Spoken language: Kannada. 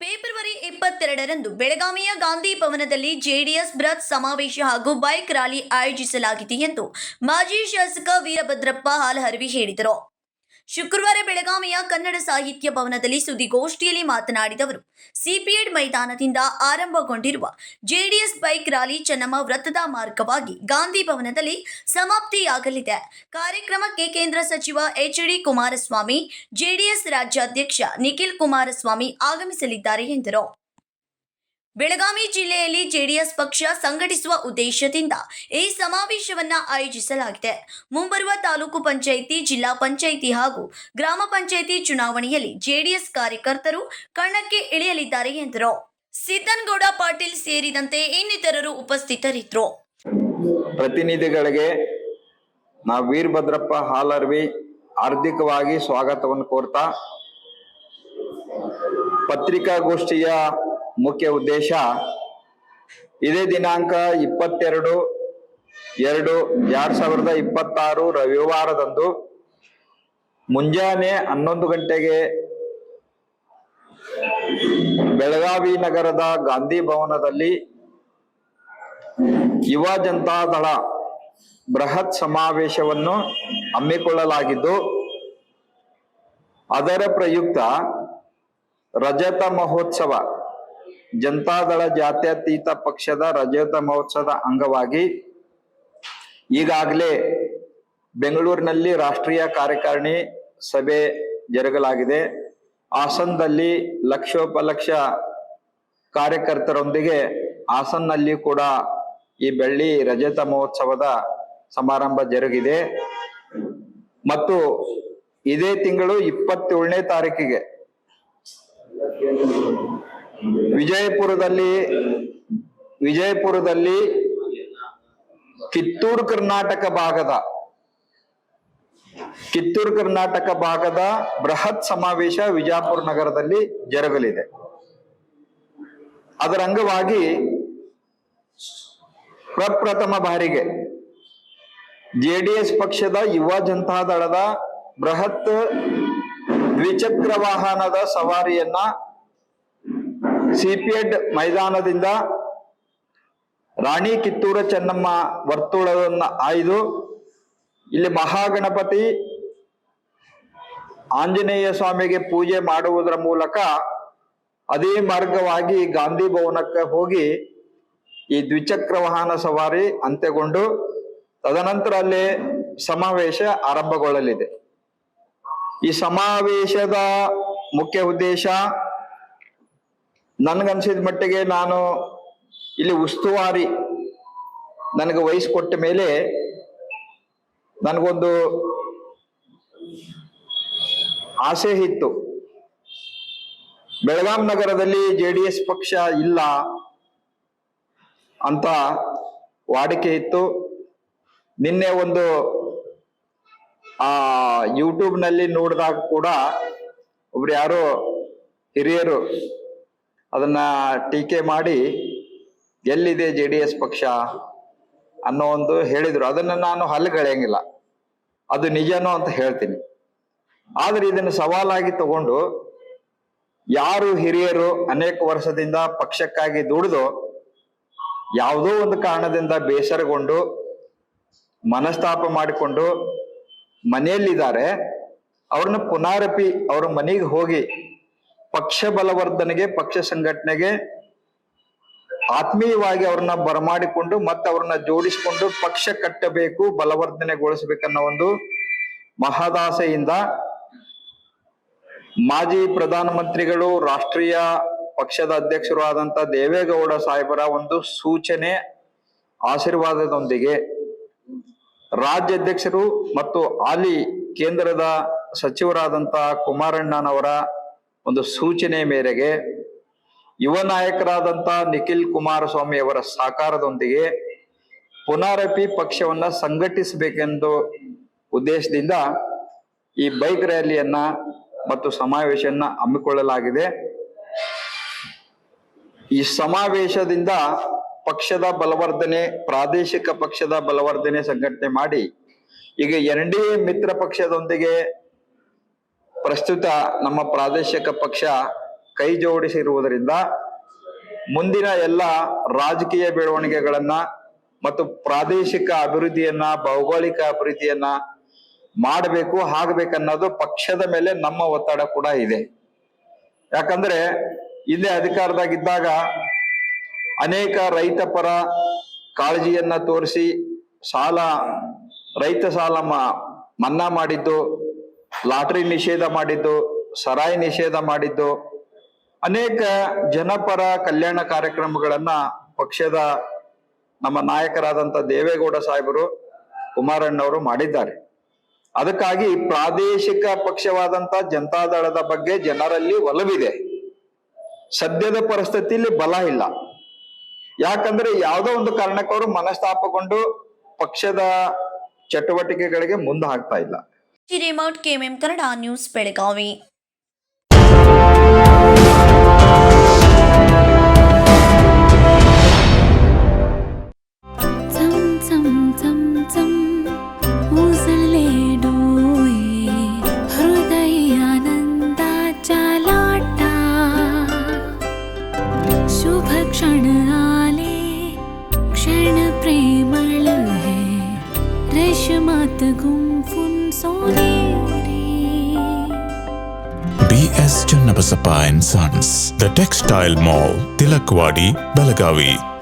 ಫೆಬ್ರವರಿ ಇಪ್ಪತ್ತೆರಡರಂದು ಬೆಳಗಾವಿಯ ಗಾಂಧಿ ಭವನದಲ್ಲಿ ಜೆಡಿಎಸ್ ಬೃಹತ್ ಸಮಾವೇಶ ಹಾಗೂ ಬೈಕ್ ರ್ಯಾಲಿ ಆಯೋಜಿಸಲಾಗಿದೆ ಎಂದು ಮಾಜಿ ಶಾಸಕ ವೀರಭದ್ರಪ್ಪ ಹಾಲಹರ್ವಿ ಹೇಳಿದರು. ಶುಕ್ರವಾರ ಬೆಳಗಾವಿಯ ಕನ್ನಡ ಸಾಹಿತ್ಯ ಭವನದಲ್ಲಿ ಸುದ್ದಿಗೋಷ್ಠಿಯಲ್ಲಿ ಮಾತನಾಡಿದವರು ಸಿಪಿಎಡ್ ಮೈದಾನದಿಂದ ಆರಂಭಗೊಂಡಿರುವ ಜೆಡಿಎಸ್ ಬೈಕ್ ರ್ಯಾಲಿ ಚನ್ನಮ್ಮ ವೃತ್ತದ ಮಾರ್ಗವಾಗಿ ಗಾಂಧಿ ಭವನದಲ್ಲಿ ಸಮಾಪ್ತಿಯಾಗಲಿದೆ. ಕಾರ್ಯಕ್ರಮಕ್ಕೆ ಕೇಂದ್ರ ಸಚಿವ ಎಚ್ ಡಿ ಕುಮಾರಸ್ವಾಮಿ, ಜೆಡಿಎಸ್ ರಾಜ್ಯಾಧ್ಯಕ್ಷ ನಿಖಿಲ್ ಕುಮಾರಸ್ವಾಮಿ ಆಗಮಿಸಲಿದ್ದಾರೆ ಎಂದರು. ಬೆಳಗಾವಿ ಜಿಲ್ಲೆಯಲ್ಲಿ ಜೆಡಿಎಸ್ ಪಕ್ಷ ಸಂಘಟಿಸುವ ಉದ್ದೇಶದಿಂದ ಈ ಸಮಾವೇಶವನ್ನ ಆಯೋಜಿಸಲಾಗಿದೆ. ಮುಂಬರುವ ತಾಲೂಕು ಪಂಚಾಯಿತಿ, ಜಿಲ್ಲಾ ಪಂಚಾಯಿತಿ ಹಾಗೂ ಗ್ರಾಮ ಪಂಚಾಯಿತಿ ಚುನಾವಣೆಯಲ್ಲಿ ಜೆಡಿಎಸ್ ಕಾರ್ಯಕರ್ತರು ಕಣಕ್ಕೆ ಇಳಿಯಲಿದ್ದಾರೆ ಎಂದರು. ಸಿದ್ದನಗೌಡ ಪಾಟೀಲ್ ಸೇರಿದಂತೆ ಇನ್ನಿತರರು ಉಪಸ್ಥಿತರಿದ್ದರು. ಪ್ರತಿನಿಧಿಗಳಿಗೆ ನಾವು ವೀರಭದ್ರಪ್ಪ ಹಾಲರ್ವಿ ಹಾರ್ದಿಕವಾಗಿ ಸ್ವಾಗತವನ್ನು ಕೋರ್ತಾ, ಪತ್ರಿಕಾಗೋಷ್ಠಿಯ ಮುಖ್ಯ ಉದ್ದೇಶ ಇದೇ ದಿನಾಂಕ ಇಪ್ಪತ್ತೆರಡು ಎರಡು ಎರಡ್ ಸಾವಿರದ ಇಪ್ಪತ್ತಾರು ರವಿವಾರದಂದು ಮುಂಜಾನೆ ಹನ್ನೊಂದು ಗಂಟೆಗೆ ಬೆಳಗಾವಿ ನಗರದ ಗಾಂಧಿ ಭವನದಲ್ಲಿ ಯುವ ಜನತಾದಳ ಬೃಹತ್ ಸಮಾವೇಶವನ್ನು ಹಮ್ಮಿಕೊಳ್ಳಲಾಗಿದ್ದು, ಅದರ ಪ್ರಯುಕ್ತ ರಜತ ಮಹೋತ್ಸವ ಜನತಾದಳ ಜಾತ್ಯತೀತ ಪಕ್ಷದ ರಜತ ಮಹೋತ್ಸವದ ಅಂಗವಾಗಿ ಈಗಾಗಲೇ ಬೆಂಗಳೂರಿನಲ್ಲಿ ರಾಷ್ಟ್ರೀಯ ಕಾರ್ಯಕಾರಿಣಿ ಸಭೆ ಜರುಗಲಾಗಿದೆ. ಹಾಸನದಲ್ಲಿ ಲಕ್ಷೋಪಲಕ್ಷ ಕಾರ್ಯಕರ್ತರೊಂದಿಗೆ ಹಾಸನ್ನಲ್ಲಿ ಕೂಡ ಈ ಬೆಳ್ಳಿ ರಜತ ಮಹೋತ್ಸವದ ಸಮಾರಂಭ ಜರುಗಿದೆ. ಮತ್ತು ಇದೇ ತಿಂಗಳು ಇಪ್ಪತ್ತೇಳನೇ ತಾರೀಕಿಗೆ ವಿಜಯಪುರದಲ್ಲಿ ವಿಜಯಪುರದಲ್ಲಿ ಕಿತ್ತೂರು ಕರ್ನಾಟಕ ಭಾಗದ, ಕಿತ್ತೂರು ಕರ್ನಾಟಕ ಭಾಗದ ಬೃಹತ್ ಸಮಾವೇಶ ವಿಜಾಪುರ ನಗರದಲ್ಲಿ ಜರುಗಲಿದೆ. ಅದರ ಅಂಗವಾಗಿ ಪ್ರಪ್ರಥಮ ಬಾರಿಗೆ ಜೆಡಿಎಸ್ ಪಕ್ಷದ ಯುವ ಜನತಾದಳದ ಬೃಹತ್ ದ್ವಿಚಕ್ರ ವಾಹನದ ಸವಾರಿಯನ್ನ ಸಿಪಿಎಡ್ ಮೈದಾನದಿಂದ ರಾಣಿ ಕಿತ್ತೂರ ಚೆನ್ನಮ್ಮ ವರ್ತುಳವನ್ನು ಆಯ್ದು ಇಲ್ಲಿ ಮಹಾಗಣಪತಿ ಆಂಜನೇಯ ಸ್ವಾಮಿಗೆ ಪೂಜೆ ಮಾಡುವುದರ ಮೂಲಕ ಅದೇ ಮಾರ್ಗವಾಗಿ ಗಾಂಧಿ ಭವನಕ್ಕೆ ಹೋಗಿ ಈ ದ್ವಿಚಕ್ರ ವಾಹನ ಸವಾರಿ ಅಂತ್ಯಗೊಂಡು ತದನಂತರ ಅಲ್ಲಿ ಸಮಾವೇಶ ಆರಂಭಗೊಳ್ಳಲಿದೆ. ಈ ಸಮಾವೇಶದ ಮುಖ್ಯ ಉದ್ದೇಶ ನನ್ಗನ್ಸಿದ ಮಟ್ಟಿಗೆ ನಾನು ಇಲ್ಲಿ ಉಸ್ತುವಾರಿ, ನನಗೆ ವಹಿಸ್ಕೊಟ್ಟ ಮೇಲೆ ನನಗೊಂದು ಆಸೆ ಇತ್ತು. ಬೆಳಗಾಂ ನಗರದಲ್ಲಿ ಜೆ ಡಿ ಎಸ್ ಪಕ್ಷ ಇಲ್ಲ ಅಂತ ವಾಡಿಕೆ ಇತ್ತು. ನಿನ್ನೆ ಒಂದು, ಆ ಯೂಟ್ಯೂಬ್ನಲ್ಲಿ ನೋಡಿದಾಗ ಕೂಡ ಒಬ್ರು ಯಾರೋ ಹಿರಿಯರು ಅದನ್ನ ಟೀಕೆ ಮಾಡಿ ಎಲ್ಲಿದೆ ಜೆ ಡಿ ಎಸ್ ಪಕ್ಷ ಅನ್ನೋ ಒಂದು ಹೇಳಿದ್ರು. ಅದನ್ನ ನಾನು ಹಲ್ಗಳೆಯಂಗಿಲ್ಲ ಅದು ನಿಜನೋ ಅಂತ ಹೇಳ್ತೀನಿ. ಆದ್ರೆ ಇದನ್ನು ಸವಾಲಾಗಿ ತಗೊಂಡು ಯಾರು ಹಿರಿಯರು ಅನೇಕ ವರ್ಷದಿಂದ ಪಕ್ಷಕ್ಕಾಗಿ ದುಡಿದು ಯಾವುದೋ ಒಂದು ಕಾರಣದಿಂದ ಬೇಸರಗೊಂಡು ಮನಸ್ತಾಪ ಮಾಡಿಕೊಂಡು ಮನೆಯಲ್ಲಿದ್ದಾರೆ. ಅವ್ರನ್ನ ಪುನಾರಪಿ ಅವ್ರ ಮನೆಗೆ ಹೋಗಿ ಪಕ್ಷ ಬಲವರ್ಧನೆಗೆ, ಪಕ್ಷ ಸಂಘಟನೆಗೆ ಆತ್ಮೀಯವಾಗಿ ಅವ್ರನ್ನ ಬರಮಾಡಿಕೊಂಡು ಮತ್ತೆ ಅವ್ರನ್ನ ಜೋಡಿಸಿಕೊಂಡು ಪಕ್ಷ ಕಟ್ಟಬೇಕು, ಬಲವರ್ಧನೆಗೊಳಿಸಬೇಕನ್ನೋ ಒಂದು ಮಹದಾಸೆಯಿಂದ ಮಾಜಿ ಪ್ರಧಾನಮಂತ್ರಿಗಳು, ರಾಷ್ಟ್ರೀಯ ಪಕ್ಷದ ಅಧ್ಯಕ್ಷರು ಆದಂತ ದೇವೇಗೌಡ ಸಾಹೇಬರ ಒಂದು ಸೂಚನೆ, ಆಶೀರ್ವಾದದೊಂದಿಗೆ ರಾಜ್ಯಾಧ್ಯಕ್ಷರು ಮತ್ತು ಆಲಿ ಕೇಂದ್ರದ ಸಚಿವರಾದಂತ ಕುಮಾರಣ್ಣನವರ ಒಂದು ಸೂಚನೆ ಮೇರೆಗೆ ಯುವ ನಾಯಕರಾದಂಥ ನಿಖಿಲ್ ಕುಮಾರಸ್ವಾಮಿ ಅವರ ಸಹಕಾರದೊಂದಿಗೆ ಪುನರಪಿ ಪಕ್ಷವನ್ನ ಸಂಘಟಿಸಬೇಕೆಂದು ಉದ್ದೇಶದಿಂದ ಈ ಬೈಕ್ ರ್ಯಾಲಿಯನ್ನ ಮತ್ತು ಸಮಾವೇಶವನ್ನ ಹಮ್ಮಿಕೊಳ್ಳಲಾಗಿದೆ. ಈ ಸಮಾವೇಶದಿಂದ ಪಕ್ಷದ ಬಲವರ್ಧನೆ, ಪ್ರಾದೇಶಿಕ ಪಕ್ಷದ ಬಲವರ್ಧನೆ ಸಂಘಟನೆ ಮಾಡಿ ಈಗ ಎನ್ ಮಿತ್ರ ಪಕ್ಷದೊಂದಿಗೆ ಪ್ರಸ್ತುತ ನಮ್ಮ ಪ್ರಾದೇಶಿಕ ಪಕ್ಷ ಕೈ ಜೋಡಿಸಿರುವುದರಿಂದ ಮುಂದಿನ ಎಲ್ಲ ರಾಜಕೀಯ ಬೆಳವಣಿಗೆಗಳನ್ನ ಮತ್ತು ಪ್ರಾದೇಶಿಕ ಅಭಿವೃದ್ಧಿಯನ್ನ, ಭೌಗೋಳಿಕ ಅಭಿವೃದ್ಧಿಯನ್ನ ಮಾಡಬೇಕು, ಆಗಬೇಕನ್ನೋದು ಪಕ್ಷದ ಮೇಲೆ ನಮ್ಮ ಒತ್ತಡ ಕೂಡ ಇದೆ. ಯಾಕಂದ್ರೆ ಇಲ್ಲೇ ಅಧಿಕಾರದಾಗಿದ್ದಾಗ ಅನೇಕ ರೈತ ಪರ ಕಾಳಜಿಯನ್ನ ತೋರಿಸಿ ಸಾಲ, ರೈತ ಸಾಲ ಮನ್ನಾ ಮಾಡಿದ್ದು ಲಾಟರಿ ನಿಷೇಧ ಮಾಡಿದ್ದು, ಸರಾಯಿ ನಿಷೇಧ ಮಾಡಿದ್ದು, ಅನೇಕ ಜನಪರ ಕಲ್ಯಾಣ ಕಾರ್ಯಕ್ರಮಗಳನ್ನ ಪಕ್ಷದ ನಮ್ಮ ನಾಯಕರಾದಂತ ದೇವೇಗೌಡ ಸಾಹೇಬರು, ಕುಮಾರಣ್ಣವರು ಮಾಡಿದ್ದಾರೆ. ಅದಕ್ಕಾಗಿ ಪ್ರಾದೇಶಿಕ ಪಕ್ಷವಾದಂತ ಜನತಾದಳದ ಬಗ್ಗೆ ಜನರಲ್ಲಿ ಒಲವಿದೆ. ಸದ್ಯದ ಪರಿಸ್ಥಿತಿಯಲ್ಲಿ ಬಲ ಇಲ್ಲ. ಯಾಕಂದ್ರೆ ಯಾವುದೋ ಒಂದು ಕಾರಣಕ್ಕವರು ಮನಸ್ತಾಪಗೊಂಡು ಪಕ್ಷದ ಚಟುವಟಿಕೆಗಳಿಗೆ ಮುಂದೆ ಹಾಕ್ತಾ ಇಲ್ಲ. Remote KMM Kannada news Belagavi. BS Channabasappa and Sons, The Textile Mall, Tilakwadi, Belagavi.